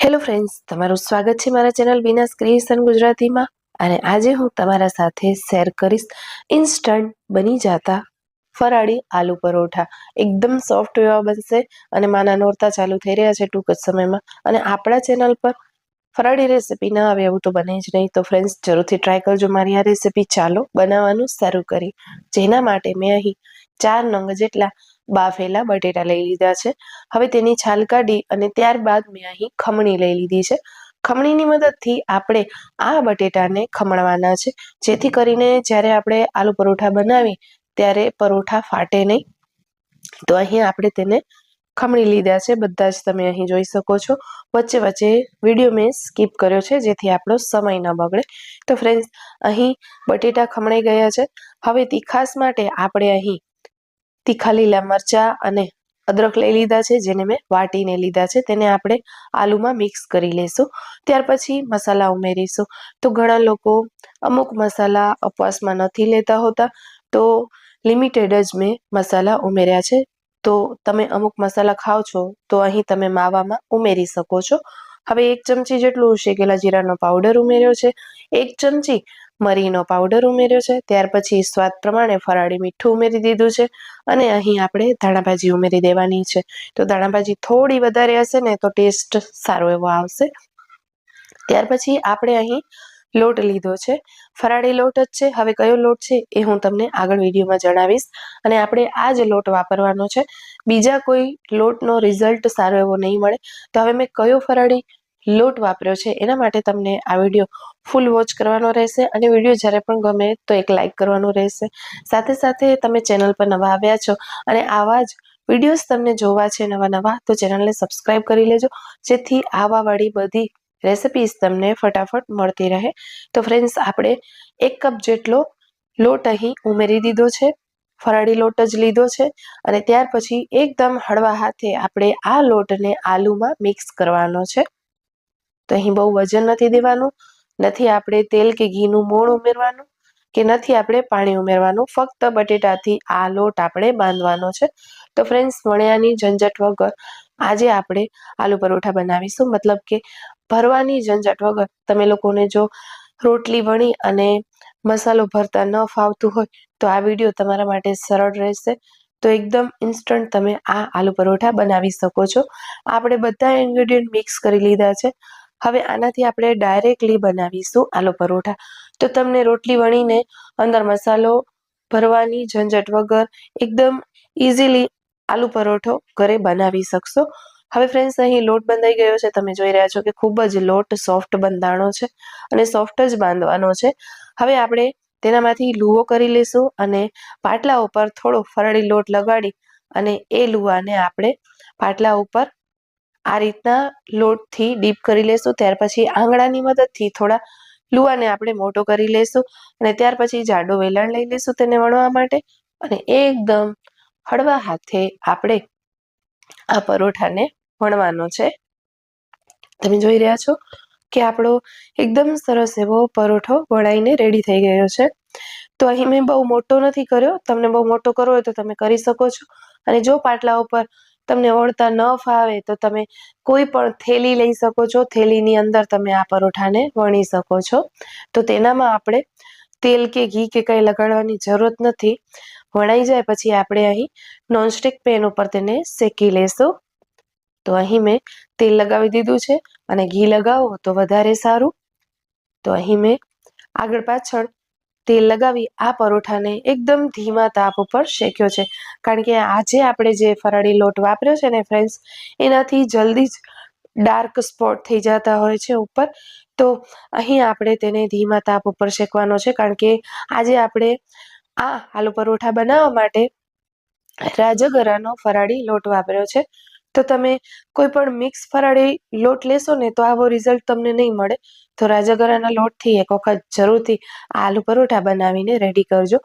Hello friends તમારું સ્વાગત છે મારા ચેનલ વિનાસ ક્રિએશન ગુજરાતીમાં અને આજે હું તમારા સાથે શેર કરીશ ઇન્સ્ટન્ટ બની જતા ફરાળી આલુ પરોઠા. એકદમ સોફ્ટ એવા બનશે અને માના નોરતા ચાલુ થઈ રહ્યા છે ટૂંક જ સમયમાં અને આપણા ચેનલ પર ફરાળી રેસીપી ના આવે એવું તો બને જ નહીં. તો ફ્રેન્ડ્સ જરૂરથી ટ્રાય કરજો મારી આ રેસીપી ચાલો બનાવવાનું શરૂ કરી જેના માટે મેં અહીં ચાર નંગ જેટલા બાફેલા બટેટા લઈ લીધા છે. હવે તેની છાલ કાઢી અને ત્યારબાદ મેં અહીં ખમણી લઈ લીધી છે. ખમણીની મદદથી આપણે આ બટેટાને ખમણવાના છે. જેથી કરીને જ્યારે આપણે આલુ પરોઠા બનાવી ત્યારે પરોઠા ફાટે નહીં. તો અહીં આપણે તેને ખમણી લીધા છે. બધા જ તમે અહીં જોઈ શકો છો. વચ્ચે વચ્ચે વીડિયો મેં સ્કીપ કર્યો છે, જેથી આપણો સમય ન બગડે. તો ફ્રેન્ડ્સ અહીં બટેટા ખમણાઈ ગયા છે. હવે તીખાસ માટે આપણે અહીં તીખા લીલા મરચા અને અદરક લઈ લીધા છે, જેને મેં વાટીને લીધા છે, તેને આપણે આલુમાં મિક્સ કરી લઈશું ત્યાર પછી મસાલા ઉમેરીશું. તો ઘણા લોકો અમુક મસાલા ઉપવાસમાં નથી લેતા હોતા, તો લિમિટેડ જ મેં મસાલા ઉમેર્યા છે. તો તમે અમુક મસાલા ખાઓ છો, તો અહીં તમે માવામાં ઉમેરી શકો છો. હવે એક ચમચી જેટલું શેકેલા જીરાનો પાવડર ઉમેર્યો છે. એક ચમચી મરીનો પાવડર ઉમેર્યો છે, ત્યાર પછી સ્વાદ પ્રમાણે ફરાળી મીઠું ઉમેરી દીધું છે અને અહીં આપણે ધાણાભાજી ઉમેરી દેવાની છે. તો ધાણાભાજી થોડી વધારે હશે ને તો ટેસ્ટ સારો એવો આવશે. ત્યાર પછી આપણે અહીં લોટ લીધો છે. ફરાળી લોટ જ છે. હવે કયો લોટ છે એ હું તમને આગળ વિડીયોમાં જણાવીશ. અને આપણે આ જ લોટ વાપરવાનો છે. બીજા કોઈ લોટનો રિઝલ્ટ સારો એવો નહીં મળે. તો હવે મેં કયો ફરાળી લોટ વાપર્યો છે. એના માટે તમને આ વીડિયો ફૂલ વોચ કરવાનો રહેશે અને વીડિયો જ્યારે પણ ગમે તો એક લાઇક કરવાનો રહેશે. સાથે સાથે તમે ચેનલ પર નવા આવ્યા છો અને આવા જ વિડીયોઝ તમને જોવા છે નવા નવા, તો ચેનલને સબસ્ક્રાઇબ કરી લેજો. જેથી આવાવાળી બધી રેસિપીઝ તમને ફટાફટ મળતી રહે. તો ફ્રેન્ડ્સ આપણે એક કપ જેટલો લોટ અહીં ઉમેરી દીધો છે. ફરાળી લોટ જ લીધો છે અને ત્યાર પછી એકદમ હળવા હાથે આપણે આ લોટને આલુમાં મિક્સ કરવાનો છે. તો અહીં બહુ વજન નથી દેવાનું, નથી આપણે તેલ કે ઘીનું મોણ ઉમેરવાનું, કે નથી આપણે પાણી ઉમેરવાનું, ફક્ત બટેટાથી આ લોટ આપણે બાંધવાનો છે. તો ફ્રેન્ડ્સ વણ્યાની ઝંઝટ વગર આજે આપણે આલુ પરોઠા બનાવીશું. મતલબ કે ભરવાની ઝંઝટ વગર તમે લોકોને જો રોટલી વણી અને મસાલો ભરતા ન ફાવતું હોય, તો આ વીડિયો તમારા માટે સરળ રહેશે. તો એકદમ ઇન્સ્ટન્ટ તમે આ આલુ પરોઠા બનાવી શકો છો. આપણે બધા ઇન્ગ્રેડિયન્ટ મિક્સ કરી લીધા છે. હવે આનાથી આપણે ડાયરેક્ટલી બનાવીશું આલુ પરોઠા. તો તમને રોટલી વણીને અંદર મસાલો ભરવાની ઝંઝટ વગર એકદમ ઇઝીલી આલુ પરોઠો ઘરે બનાવી શકશો. હવે ફ્રેન્ડ્સ અહીં લોટ બંધાઈ ગયો છે. તમે જોઈ રહ્યા છો કે ખૂબ જ લોટ સોફ્ટ બંધાણો છે અને સોફ્ટ જ બાંધવાનો છે. હવે આપણે તેનામાંથી લુવો કરી લઈશું અને પાટલા ઉપર થોડો ફરળી લોટ લગાડી અને એ લુવાને આપણે પાટલા ઉપર આ રીતના લોટથી ડીપ કરી લેશું, ત્યાર પછી આંગળાની મદદથી થોડા લુવાને આપણે મોટો કરી લેશું અને ત્યાર પછી જાડો વેલણ લઈ લેશું તેને વણવા માટે અને એકદમ હળવા હાથે આપણે આ પરોઠાને વણવાનો છે. તમે જોઈ રહ્યા છો કે આપણો એકદમ સરસ એવો પરોઠો વણાઈને રેડી થઈ ગયો છે. તો અહીં મેં બહુ મોટો નથી કર્યો, તમને બહુ મોટો કરવો હોય તો તમે કરી શકો છો. અને જો પાટલા ઉપર તમને ઓળતા ન ફાવે તો તમે કોઈ પણ થેલી લઈ શકો છો. થેલીની અંદર તમે આ પરોઠાને વણી શકો છો. તો તેનામાં આપણે તેલ કે ઘી કે કંઈ લગાડવાની જરૂરત નથી. વણાઈ જાય પછી આપણે અહીં નોનસ્ટિક પેન ઉપર તેને શેકી લેશું. તો અહીં મેં તેલ લગાવી દીધું છે. અને ઘી લગાવો તો વધારે સારું. તો અહીં મેં આગળ પાછળ તેલ લગાવી આ પરોઠાને એકદમ ધીમા તાપ ઉપર શેક્યો છે. કારણ કે આજે આપણે જે ફરાળી લોટ વાપર્યો છે ને ફ્રેન્ડ્સ એનાથી જલ્દી જ ડાર્ક સ્પોટ થઈ જતા હોય છે ઉપર. તો અહીં આપણે તેને ધીમા તાપ ઉપર શેકવાનો છે. કારણ કે આજે આપણે આ આલુ પરોઠા બનાવવા માટે રાજગરાનો ફરાળી લોટ વાપર્યો છે. તો તમે કોઈ પણ મિક્સ ફરાળી લોટ લેશો ને તો આવો રિઝલ્ટ તમને નહીં મળે. તો રાજગરાના લોટથી એક વખત જરૂરથી આલુ પરોઠા બનાવીને રેડી કરજો.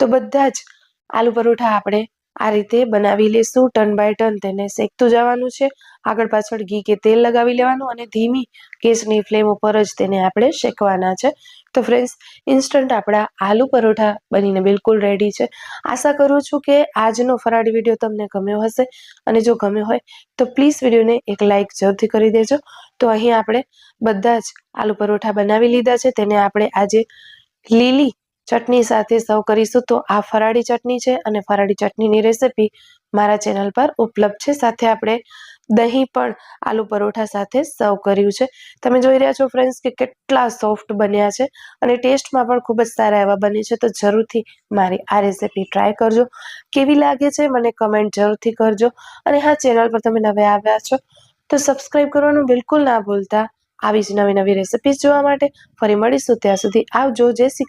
તો બધા જ આલુ પરોઠા આપણે આ રીતે બનાવી લેશું. ટર્ન બાય ટર્ન તેને શેકતું જવાનું છે. આગળ પાછળ ઘી કે તેલ લગાવી લેવાનું અને ધીમી ગેસની ફ્લેમ ઉપર જ તેને આપણે શેકવાના છે. તો ફ્રેન્ડ્સ ઇન્સ્ટન્ટ આપણા આલુ પરોઠા બનીને બિલકુલ રેડી છે. આશા કરું છું કે આજનો ફરાળી વીડિયો તમને ગમ્યો હશે અને જો ગમ્યો હોય તો પ્લીઝ વિડીયોને એક લાઇક જરૂરથી કરી દેજો. તો અહીં આપણે બધા જ આલુ પરોઠા બનાવી લીધા છે. તેને આપણે આજે લીલી ચટણી સાથે સર્વ કરીશું. તો આ ફરાળી ચટણી છે અને ફરાળી ચટણીની રેસિપી મારા ચેનલ પર ઉપલબ્ધ છે. સાથે આપણે દહીં પણ આલુ પરોઠા સાથે સર્વ કર્યું છે. તમે જોઈ રહ્યા છો ફ્રેન્ડ્સ કે કેટલા સોફ્ટ બન્યા છે અને ટેસ્ટમાં પણ ખૂબ જ સારા એવા બને છે. તો જરૂરથી મારી આ રેસીપી ટ્રાય કરજો. કેવી લાગે છે મને કમેન્ટ જરૂરથી કરજો. અને હા ચેનલ પર તમે નવે આવ્યા છો તો સબસ્ક્રાઈબ કરવાનું બિલકુલ ના ભૂલતા. આવી જ નવી નવી રેસીપીઝ જોવા માટે ફરી મળીશું. ત્યાં સુધી આવજો. જય શ્રી